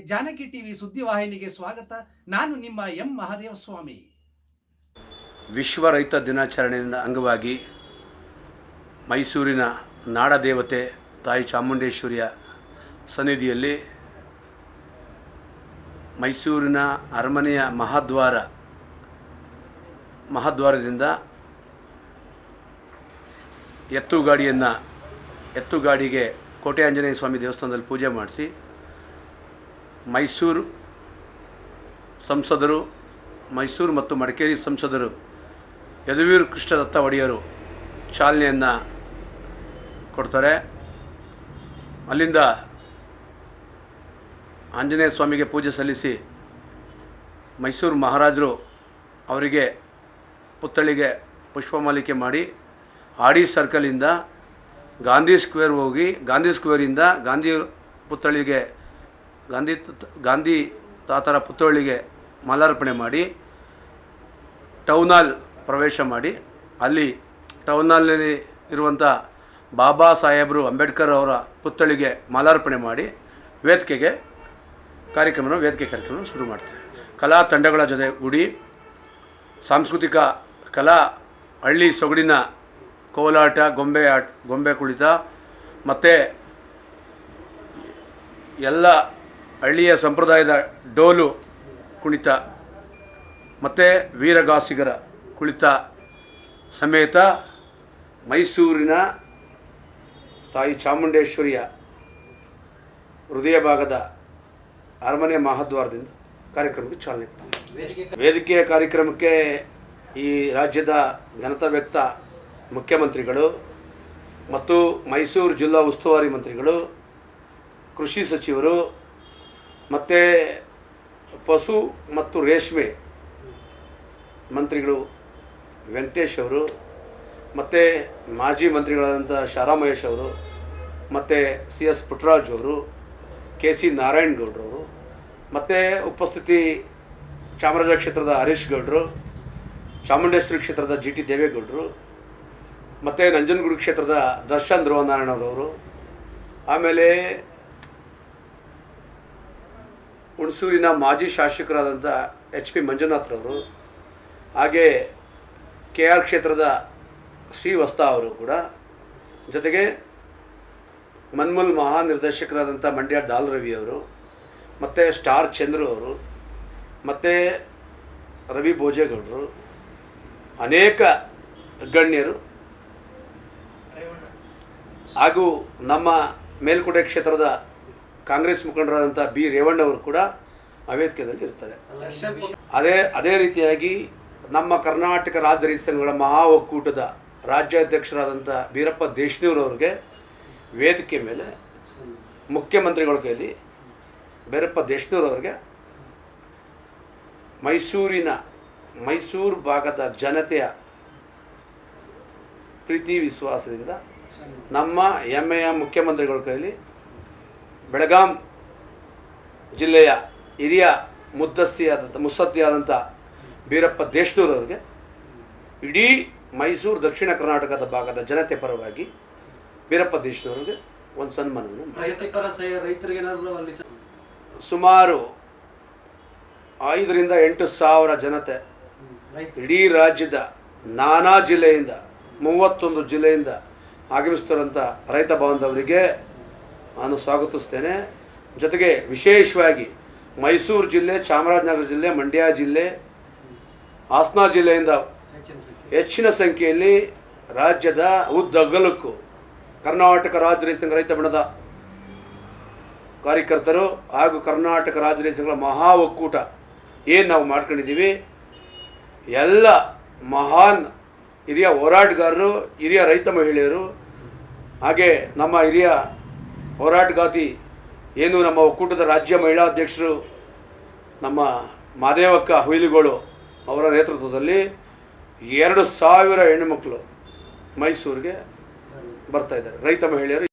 Janaki TV ಸುದ್ದಿವಾಹಿನಿಗೆ ಸ್ವಾಗತ. ನಾನು ನಿಮ್ಮ ಎಂ. ಮಹಾದೇವ ಸ್ವಾಮಿ. ವಿಶ್ವ ರೈತ ದಿನಾಚರಣೆಯ ಅಂಗವಾಗಿ ಮೈಸೂರಿನ ನಾಡದೇವತೆ ತಾಯಿ ಚಾಮುಂಡೇಶ್ವರಿಯ ಸನ್ನಿಧಿಯಲ್ಲಿ ಮೈಸೂರಿನ ಅರಮನೆಯ ಮಹಾದ್ವಾರ, ಮಹಾದ್ವಾರದಿಂದ ಎತ್ತುಗಾಡಿಯನ್ನು, ಎತ್ತುಗಾಡಿಗೆ ಎತ್ತು ಗಾಡಿಗೆ ಕೋಟೆ ಆಂಜನೇಯ ಸ್ವಾಮಿ ದೇವಸ್ಥಾನದಲ್ಲಿ ಪೂಜೆ ಮಾಡಿಸಿ ಮೈಸೂರು ಸಂಸದರು, ಮೈಸೂರು ಮತ್ತು ಮಡಿಕೇರಿ ಸಂಸದರು, ಯದುವೀರ್ ಕೃಷ್ಣದತ್ತ ಒಡೆಯರು ಚಾಲನೆಯನ್ನು ಕೊಡ್ತಾರೆ. ಅಲ್ಲಿಂದ ಆಂಜನೇಯ ಸ್ವಾಮಿಗೆ ಪೂಜೆ ಸಲ್ಲಿಸಿ ಮೈಸೂರು ಮಹಾರಾಜರು ಅವರಿಗೆ ಪುತ್ಥಳಿಗೆ ಪುಷ್ಪಮಾಲಿಕೆ ಮಾಡಿ ಆಡಿ ಸರ್ಕಲಿಂದ ಗಾಂಧಿ ಸ್ಕ್ವೇರ್ ಹೋಗಿ, ಗಾಂಧಿ ಸ್ಕ್ವೇರಿಂದ ಗಾಂಧಿ ಪುತ್ಥಳಿಗೆ ಗಾಂಧಿ ಗಾಂಧಿ ತಾತರ ಪುತ್ಥಳಿಗೆ ಮಾಲಾರ್ಪಣೆ ಮಾಡಿ ಟೌನ್ ಪ್ರವೇಶ ಮಾಡಿ, ಅಲ್ಲಿ ಟೌನ್ ಹಾಲ್ನಲ್ಲಿ ಇರುವಂಥ ಬಾಬಾ ಸಾಹೇಬರು ಅಂಬೇಡ್ಕರ್ ಅವರ ಪುತ್ಥಳಿಗೆ ಮಾಲಾರ್ಪಣೆ ಮಾಡಿ ವೇದಿಕೆಗೆ ಕಾರ್ಯಕ್ರಮನ, ವೇದಿಕೆ ಕಾರ್ಯಕ್ರಮ ಶುರು ಮಾಡ್ತೇವೆ ಕಲಾ ತಂಡಗಳ ಜೊತೆ ಗುಡಿ ಸಾಂಸ್ಕೃತಿಕ ಕಲಾ, ಹಳ್ಳಿ ಸೊಗಡಿನ ಕೋಲಾಟ, ಗೊಂಬೆ ಆಟ, ಗೊಂಬೆ ಕುಳಿತ ಮತ್ತು ಎಲ್ಲ ಹಳ್ಳಿಯ ಸಂಪ್ರದಾಯದ ಡೋಲು ಕುಣಿತ, ಮತ್ತು ವೀರಗಾಸಿಗರ ಕುಳಿತ ಸಮೇತ ಮೈಸೂರಿನ ತಾಯಿ ಚಾಮುಂಡೇಶ್ವರಿಯ ಹೃದಯ ಭಾಗದ ಅರಮನೆ ಮಹಾದ್ವಾರದಿಂದ ಕಾರ್ಯಕ್ರಮಕ್ಕೆ ಚಾಲನೆ ವೇದಿಕೆಯ ಕಾರ್ಯಕ್ರಮಕ್ಕೆ ಈ ರಾಜ್ಯದ ಘನತಾ ವ್ಯಕ್ತ ಮುಖ್ಯಮಂತ್ರಿಗಳು ಮತ್ತು ಮೈಸೂರು ಜಿಲ್ಲಾ ಉಸ್ತುವಾರಿ ಮಂತ್ರಿಗಳು, ಕೃಷಿ ಸಚಿವರು ಮತ್ತು ಪಶು ಮತ್ತು ರೇಷ್ಮೆ ಮಂತ್ರಿಗಳು ವೆಂಕಟೇಶ್ ಅವರು, ಮತ್ತು ಮಾಜಿ ಮಂತ್ರಿಗಳಾದಂಥ ಶಾರಾಮಹೇಶ್ ಅವರು, ಮತ್ತು ಸಿ ಎಸ್ ಪುಟ್ರಾಜ್ ಅವರು, ಕೆ ಸಿ ನಾರಾಯಣಗೌಡರವರು ಮತ್ತು ಉಪಸ್ಥಿತಿ ಚಾಮರಾಜ ಕ್ಷೇತ್ರದ ಹರೀಶ್ ಗೌಡರು, ಚಾಮುಂಡೇಶ್ವರಿ ಕ್ಷೇತ್ರದ ಜಿ ಟಿ ದೇವೇಗೌಡರು, ಮತ್ತು ನಂಜನಗೂಡು ಕ್ಷೇತ್ರದ ದರ್ಶನ್ ಧ್ರುವನಾರಾಯಣರವರು ಆಮೇಲೆ ಹುಣಸೂರಿನ ಮಾಜಿ ಶಾಸಕರಾದಂಥ ಎಚ್ ಪಿ ಮಂಜುನಾಥ್ರವರು ಹಾಗೆ ಕೆ ಆರ್ ಕ್ಷೇತ್ರದ ಶ್ರೀವಸ್ತ ಅವರು ಕೂಡ ಜೊತೆಗೆ ಮನ್ಮೂಲ್ ಮಹಾನಿರ್ದೇಶಕರಾದಂಥ ಮಂಡ್ಯ ಡಾಲ್ ರವಿ ಅವರು ಮತ್ತು ಸ್ಟಾರ್ ಚಂದ್ರು ಅವರು ಮತ್ತು ರವಿ ಭೋಜೇಗೌಡರು ಅನೇಕ ಗಣ್ಯರು ಹಾಗೂ ನಮ್ಮ ಮೇಲ್ಕೋಟೆ ಕ್ಷೇತ್ರದ ಕಾಂಗ್ರೆಸ್ ಮುಖಂಡರಾದಂಥ ಬಿ. ರೇವಣ್ಣವರು ಕೂಡ ಆ ವೇದಿಕೆಯಲ್ಲಿ ಇರ್ತಾರೆ. ಅದೇ ಅದೇ ರೀತಿಯಾಗಿ ನಮ್ಮ ಕರ್ನಾಟಕ ರಾಜ್ಯ ರೈತ ಸಂಘಗಳ ಮಹಾ ಒಕ್ಕೂಟದ ರಾಜ್ಯಾಧ್ಯಕ್ಷರಾದಂಥ ಬೀರಪ್ಪ ದೇಶನೂರವ್ರಿಗೆ ವೇದಿಕೆ ಮೇಲೆ ಮುಖ್ಯಮಂತ್ರಿಗಳ ಕೈಯಲ್ಲಿ ಬೀರಪ್ಪ ದೇಶನೂರವ್ರಿಗೆ ಮೈಸೂರಿನ ಮೈಸೂರು ಭಾಗದ ಜನತೆಯ ಪ್ರೀತಿ, ವಿಶ್ವಾಸದಿಂದ ನಮ್ಮ ಹೆಮ್ಮೆಯ ಮುಖ್ಯಮಂತ್ರಿಗಳ ಕೈಯಲ್ಲಿ ಬೆಳಗಾಂ ಜಿಲ್ಲೆಯ ಹಿರಿಯ ಮುದ್ದಸ್ಸಿಯಾದಂಥ ಮುತ್ಸದ್ದಿಯಾದಂಥ ಬೀರಪ್ಪ ದೇಶನೂರವ್ರಿಗೆ ಇಡೀ ಮೈಸೂರು ದಕ್ಷಿಣ ಕರ್ನಾಟಕದ ಭಾಗದ ಜನತೆ ಪರವಾಗಿ ಬೀರಪ್ಪ ದೇಶನವ್ರಿಗೆ ಒಂದು ಸನ್ಮಾನವನ್ನು ಸುಮಾರು ಐದರಿಂದ ಎಂಟು ಸಾವಿರ ಜನತೆ ರೈತ ಇಡೀ ರಾಜ್ಯದ ನಾನಾ ಜಿಲ್ಲೆಯಿಂದ ಮೂವತ್ತೊಂದು ಜಿಲ್ಲೆಯಿಂದ ಆಗಮಿಸ್ತಿರೋಂಥ ರೈತ ಬಾಂಧವರಿಗೆ ನಾನು ಸ್ವಾಗತಿಸ್ತೇನೆ. ಜೊತೆಗೆ ವಿಶೇಷವಾಗಿ ಮೈಸೂರು ಜಿಲ್ಲೆ, ಚಾಮರಾಜನಗರ ಜಿಲ್ಲೆ, ಮಂಡ್ಯ ಜಿಲ್ಲೆ, ಹಾಸನ ಜಿಲ್ಲೆಯಿಂದ ಹೆಚ್ಚಿನ ಸಂಖ್ಯೆಯಲ್ಲಿ ರಾಜ್ಯದ ಉದ್ದಗಲಕ್ಕೂ ಕರ್ನಾಟಕ ರಾಜ್ಯ ರೈತ ರೈತ ಬಣದ ಕಾರ್ಯಕರ್ತರು ಹಾಗೂ ಕರ್ನಾಟಕ ರಾಜ್ಯ ರೈತಗಳ ಮಹಾ ಒಕ್ಕೂಟ ಏನು ನಾವು ಮಾಡ್ಕೊಂಡಿದ್ದೀವಿ. ಎಲ್ಲ ಮಹಾನ್ ಹಿರಿಯ ಹೋರಾಟಗಾರರು, ಹಿರಿಯ ರೈತ ಮಹಿಳೆಯರು, ಹಾಗೆ ನಮ್ಮ ಹಿರಿಯ ಹೋರಾಟಗಾತಿ, ಏನು ನಮ್ಮ ಒಕ್ಕೂಟದ ರಾಜ್ಯ ಮಹಿಳಾ ಅಧ್ಯಕ್ಷರು, ನಮ್ಮ ಮಾದೇವಕ್ಕ ಹುಯಿಲಿಗೋಳು ಅವರ ನೇತೃತ್ವದಲ್ಲಿ ಎರಡು ಸಾವಿರ ಹೆಣ್ಣುಮಕ್ಕಳು ಮೈಸೂರಿಗೆ ಬರ್ತಾ ಇದ್ದಾರೆ. ರೈತ ಮಹಿಳೆಯರು